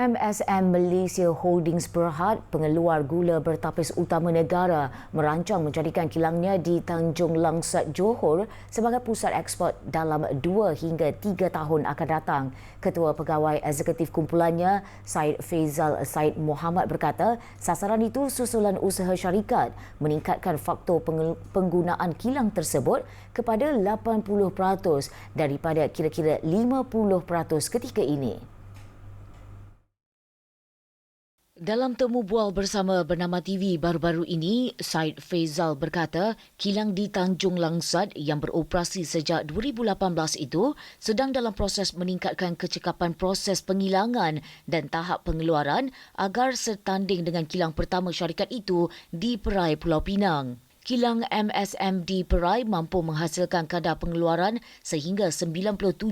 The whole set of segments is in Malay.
MSM Malaysia Holdings Berhad, pengeluar gula bertapis utama negara, merancang menjadikan kilangnya di Tanjung Langsat Johor sebagai pusat ekspor dalam dua hingga tiga tahun akan datang. Ketua Pegawai Eksekutif kumpulannya, Said Faizal Said Muhammad berkata, sasaran itu susulan usaha syarikat meningkatkan faktor penggunaan kilang tersebut kepada 80% daripada kira-kira 50% ketika ini. Dalam temu bual bersama bernama TV baru-baru ini, Said Faizal berkata kilang di Tanjung Langsat yang beroperasi sejak 2018 itu sedang dalam proses meningkatkan kecekapan proses pengilangan dan tahap pengeluaran agar setanding dengan kilang pertama syarikat itu di Perai Pulau Pinang. Kilang MSM di Perai mampu menghasilkan kadar pengeluaran sehingga 97%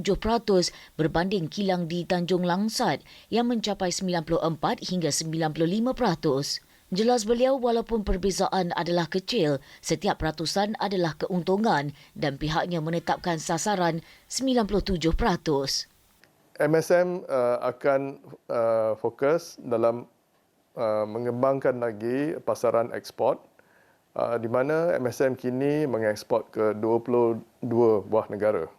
berbanding kilang di Tanjung Langsat yang mencapai 94 hingga 95%. Jelas beliau walaupun perbezaan adalah kecil, setiap peratusan adalah keuntungan dan pihaknya menetapkan sasaran 97%. MSM uh, akan uh, fokus dalam uh, mengembangkan lagi pasaran ekspor uh, di mana MSM kini mengeksport ke 22 buah negara.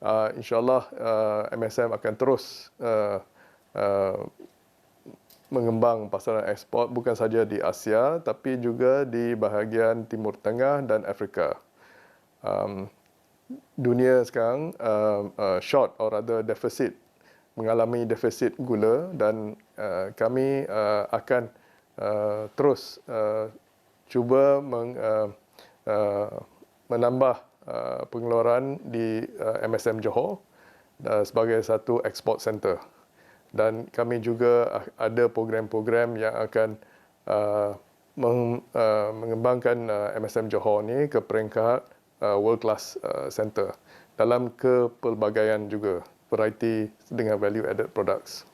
Uh, InsyaAllah uh, MSM akan terus uh, uh, mengembang pasaran ekspor bukan saja di Asia tapi juga di bahagian Timur Tengah dan Afrika. Um, dunia sekarang uh, uh, short or rather deficit mengalami defisit gula dan uh, kami uh, akan uh, terus uh, cuba meng, uh, uh, menambah uh, pengeluaran di uh, MSM Johor uh, sebagai satu export center. Dan kami juga ada program-program yang akan uh, meng, uh, mengembangkan uh, MSM Johor ini ke peringkat uh, world class uh, center dalam kepelbagaian juga variety dengan value added products.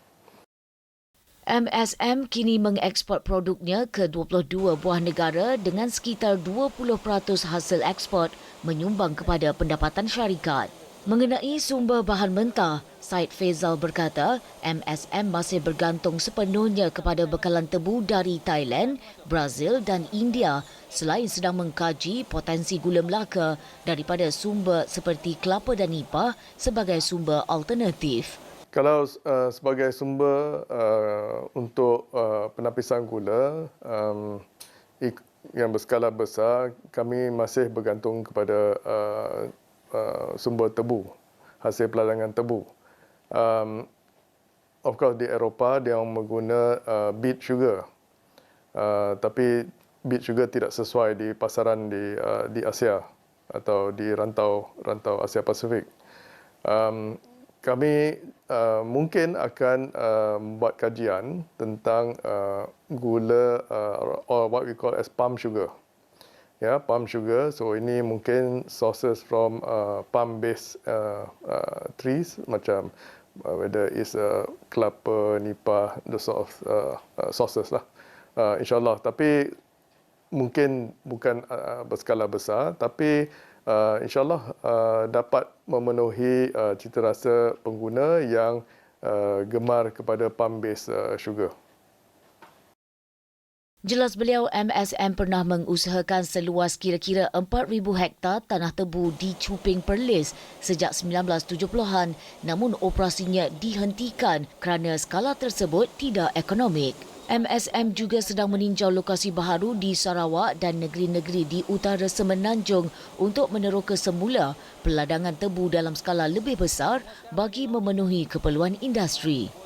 MSM kini mengeksport produknya ke 22 buah negara dengan sekitar 20% hasil ekspor menyumbang kepada pendapatan syarikat. Mengenai sumber bahan mentah, Said Faizal berkata MSM masih bergantung sepenuhnya kepada bekalan tebu dari Thailand, Brazil dan India selain sedang mengkaji potensi gula Melaka daripada sumber seperti kelapa dan nipah sebagai sumber alternatif. Kalau uh, sebagai sumber uh, untuk uh, penapisan gula um, yang berskala besar, kami masih bergantung kepada uh, uh, sumber tebu, hasil peladangan tebu. Um, of course di Eropah dia mengguna uh, beet sugar. Uh, tapi beet sugar tidak sesuai di pasaran di uh, di Asia atau di rantau rantau Asia Pasifik. Um, kami uh, mungkin akan uh, membuat kajian tentang uh, gula uh, or what we call as palm sugar. Ya, yeah, palm sugar. So ini mungkin sources from uh, palm based uh, uh, trees macam uh, whether is uh, kelapa, nipah, the sort of uh, uh, sources lah. Uh, InsyaAllah. Tapi mungkin bukan uh, berskala besar tapi uh, insyaallah uh, dapat memenuhi uh, cita rasa pengguna yang uh, gemar kepada palm based uh, sugar. Jelas beliau MSM pernah mengusahakan seluas kira-kira 4,000 hektar tanah tebu di Cuping Perlis sejak 1970-an namun operasinya dihentikan kerana skala tersebut tidak ekonomik. MSM juga sedang meninjau lokasi baharu di Sarawak dan negeri-negeri di utara Semenanjung untuk meneroka semula peladangan tebu dalam skala lebih besar bagi memenuhi keperluan industri.